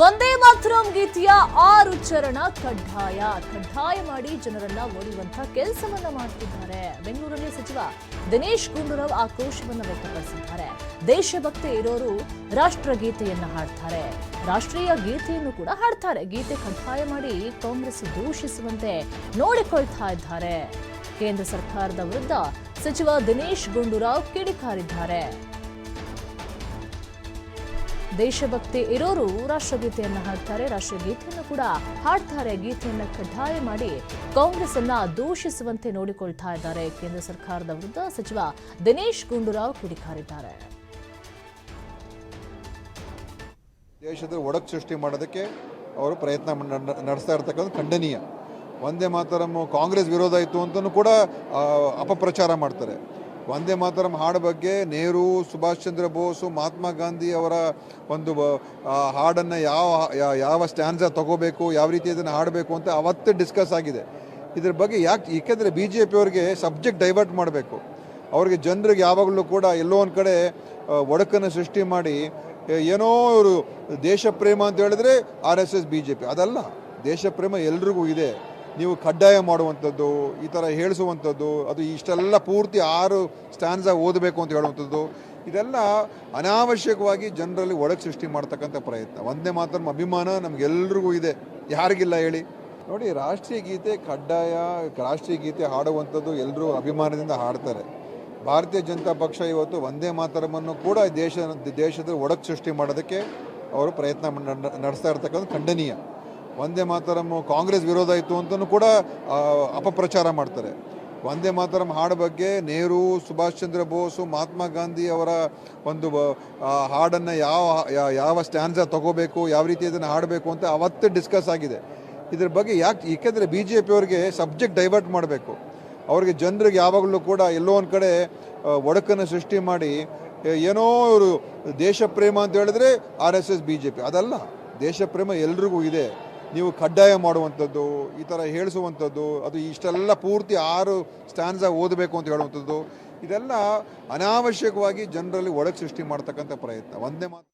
ವಂದೇ ಮಾತರಂ ಗೀತೆಯ ಆರು ಚರಣ ಕಡ್ಡಾಯ. ಕಡ್ಡಾಯ ಮಾಡಿ ಜನರನ್ನ ಓಡಿಯುವಂತಹ ಕೆಲಸವನ್ನ ಮಾಡ್ತಿದ್ದಾರೆ. ಬೆಂಗಳೂರಲ್ಲಿ ಸಚಿವ ದಿನೇಶ್ ಗುಂಡೂರಾವ್ ಆಕ್ರೋಶವನ್ನು ವ್ಯಕ್ತಪಡಿಸಿದ್ದಾರೆ. ದೇಶಭಕ್ತಿ ಇರೋರು ರಾಷ್ಟ್ರಗೀತೆಯನ್ನ ಹಾಡ್ತಾರೆ. ರಾಷ್ಟ್ರೀಯ ಗೀತೆಯನ್ನು ಕೂಡ ಹಾಡ್ತಾರೆ. ಗೀತೆ ಕಡ್ಡಾಯ ಮಾಡಿ ಕಾಂಗ್ರೆಸ್ ದೂಷಿಸುವಂತೆ ನೋಡಿಕೊಳ್ತಾ ಇದ್ದಾರೆ. ಕೇಂದ್ರ ಸರ್ಕಾರದ ವಿರುದ್ಧ ಸಚಿವ ದಿನೇಶ್ ಗುಂಡೂರಾವ್ ಕಿಡಿಕಾರಿದ್ದಾರೆ. ದೇಶಭಕ್ತಿ ಇರೋರು ರಾಷ್ಟ್ರಗೀತೆಯನ್ನು ಹಾಡ್ತಾರೆ, ರಾಷ್ಟ್ರಗೀತೆಯನ್ನು ಕೂಡ ಹಾಡ್ತಾರೆ, ಗೀತೆಯನ್ನು ಕಡ್ಡಾಯ ಮಾಡಿ ಕಾಂಗ್ರೆಸ್ ಅನ್ನ ದೂಷಿಸುವಂತೆ ನೋಡಿಕೊಳ್ತಾ ಇದ್ದಾರೆ ಕೇಂದ್ರ ಸರ್ಕಾರದ ವಿರುದ್ಧ ಸಚಿವ ದಿನೇಶ್ ಗುಂಡೂರಾವ್ ಕಿಡಿಕಾರಿದ್ದಾರೆ. ದೇಶದ ಒಡಕು ಸೃಷ್ಟಿ ಮಾಡೋದಕ್ಕೆ ಅವರು ಪ್ರಯತ್ನ ನಡೆಸ್ತಾ ಇರ್ತಕ್ಕಂಥ ಖಂಡನೀಯ. ಒಂದೇ ಮಾತರಂ ಕಾಂಗ್ರೆಸ್ ವಿರೋಧ ಇತ್ತು ಅಂತಲೂ ಕೂಡ ಅಪಪ್ರಚಾರ ಮಾಡ್ತಾರೆ. ಒಂದೇ ಮಾತರಂ ಹಾಡು ಬಗ್ಗೆ ನೆಹರು, ಸುಭಾಷ್ ಚಂದ್ರ ಬೋಸು, ಮಹಾತ್ಮ ಗಾಂಧಿ ಅವರ ಒಂದು ಹಾಡನ್ನು ಯಾವ ಯಾವ ಸ್ಟ್ಯಾನ್ಸ ತಗೋಬೇಕು, ಯಾವ ರೀತಿ ಇದನ್ನು ಹಾಡಬೇಕು ಅಂತ ಅವತ್ತೇ ಡಿಸ್ಕಸ್ ಆಗಿದೆ. ಇದ್ರ ಬಗ್ಗೆ ಯಾಕೆ, ಏಕೆಂದರೆ ಬಿ ಜೆ ಪಿಯವ್ರಿಗೆ ಸಬ್ಜೆಕ್ಟ್ ಡೈವರ್ಟ್ ಮಾಡಬೇಕು. ಅವ್ರಿಗೆ ಜನರಿಗೆ ಯಾವಾಗಲೂ ಕೂಡ ಎಲ್ಲೋ ಒಂದು ಕಡೆ ಒಡಕನ್ನು ಸೃಷ್ಟಿ ಮಾಡಿ ಏನೋ ಇವರು ದೇಶ ಪ್ರೇಮ ಅಂತ ಹೇಳಿದ್ರೆ R S S B J P ಅದಲ್ಲ, ದೇಶ ಪ್ರೇಮ ಎಲ್ರಿಗೂ ಇದೆ. ನೀವು ಕಡ್ಡಾಯ ಮಾಡುವಂಥದ್ದು, ಈ ಥರ ಹೇಳಿಸುವಂಥದ್ದು, ಅದು ಇಷ್ಟೆಲ್ಲ ಪೂರ್ತಿ ಆರು ಸ್ಟ್ಯಾನ್ಸ ಓದಬೇಕು ಅಂತ ಹೇಳುವಂಥದ್ದು, ಇದೆಲ್ಲ ಅನಾವಶ್ಯಕವಾಗಿ ಜನರಲ್ಲಿ ಒಳಗೆ ಸೃಷ್ಟಿ ಮಾಡ್ತಕ್ಕಂಥ ಪ್ರಯತ್ನ. ಒಂದೇ ಮಾತ್ರ ಅಭಿಮಾನ ನಮಗೆಲ್ರಿಗೂ ಇದೆ. ಯಾರಿಗಿಲ್ಲ ಹೇಳಿ. ನೋಡಿ, ರಾಷ್ಟ್ರೀಯ ಗೀತೆ ಕಡ್ಡಾಯ, ರಾಷ್ಟ್ರೀಯ ಗೀತೆ ಹಾಡುವಂಥದ್ದು ಎಲ್ಲರೂ ಅಭಿಮಾನದಿಂದ ಹಾಡ್ತಾರೆ. ಭಾರತೀಯ ಜನತಾ ಪಕ್ಷ ಇವತ್ತು ಒಂದೇ ಮಾತರಮನ್ನು ಕೂಡ ದೇಶ, ದೇಶದ ಒಡಕು ಸೃಷ್ಟಿ ಮಾಡೋದಕ್ಕೆ ಅವರು ಪ್ರಯತ್ನ ನಡೆಸ್ತಾ ಇರ್ತಕ್ಕಂಥ ಖಂಡನೀಯ. ಒಂದೇ ಮಾತರಂ ಕಾಂಗ್ರೆಸ್ ವಿರೋಧ ಇತ್ತು ಅಂತಲೂ ಕೂಡ ಅಪಪ್ರಚಾರ ಮಾಡ್ತಾರೆ. ವಂದೇ ಮಾತರಂ ಹಾಡು ಬಗ್ಗೆ ನೆಹರು, ಸುಭಾಷ್ ಚಂದ್ರ ಬೋಸು, ಮಹಾತ್ಮ ಗಾಂಧಿ ಅವರ ಒಂದು ಹಾಡನ್ನು ಯಾವ ಯಾವ ಸ್ಟ್ಯಾನ್ಸ ತಗೋಬೇಕು, ಯಾವ ರೀತಿ ಇದನ್ನು ಹಾಡಬೇಕು ಅಂತ ಅವತ್ತೇ ಡಿಸ್ಕಸ್ ಆಗಿದೆ. ಇದ್ರ ಬಗ್ಗೆ ಯಾಕೆ, ಏಕೆಂದರೆ ಬಿ ಜೆ ಪಿಯವ್ರಿಗೆ ಸಬ್ಜೆಕ್ಟ್ ಡೈವರ್ಟ್ ಮಾಡಬೇಕು. ಅವ್ರಿಗೆ ಜನರಿಗೆ ಯಾವಾಗಲೂ ಕೂಡ ಎಲ್ಲೋ ಒಂದು ಕಡೆ ಒಡಕನ್ನು ಸೃಷ್ಟಿ ಮಾಡಿ ಏನೋ ಇವರು ದೇಶ ಪ್ರೇಮ ಅಂತ ಹೇಳಿದ್ರೆ R S S, B J P, ಅದಲ್ಲ. ದೇಶ ಪ್ರೇಮ ಎಲ್ರಿಗೂ ಇದೆ. ನೀವು ಕಡ್ಡಾಯ ಮಾಡುವಂಥದ್ದು, ಈ ಥರ ಹೇಳಿಸುವಂಥದ್ದು, ಅದು ಇಷ್ಟೆಲ್ಲ ಪೂರ್ತಿ ಆರು ಸ್ಟ್ಯಾನ್ಸ ಓದಬೇಕು ಅಂತ ಹೇಳುವಂಥದ್ದು, ಇದೆಲ್ಲ ಅನಾವಶ್ಯಕವಾಗಿ ಜನರಲ್ಲಿ ಒಳಗೆ ಸೃಷ್ಟಿ ಮಾಡ್ತಕ್ಕಂಥ ಪ್ರಯತ್ನ. ಒಂದೇ ಮಾತು.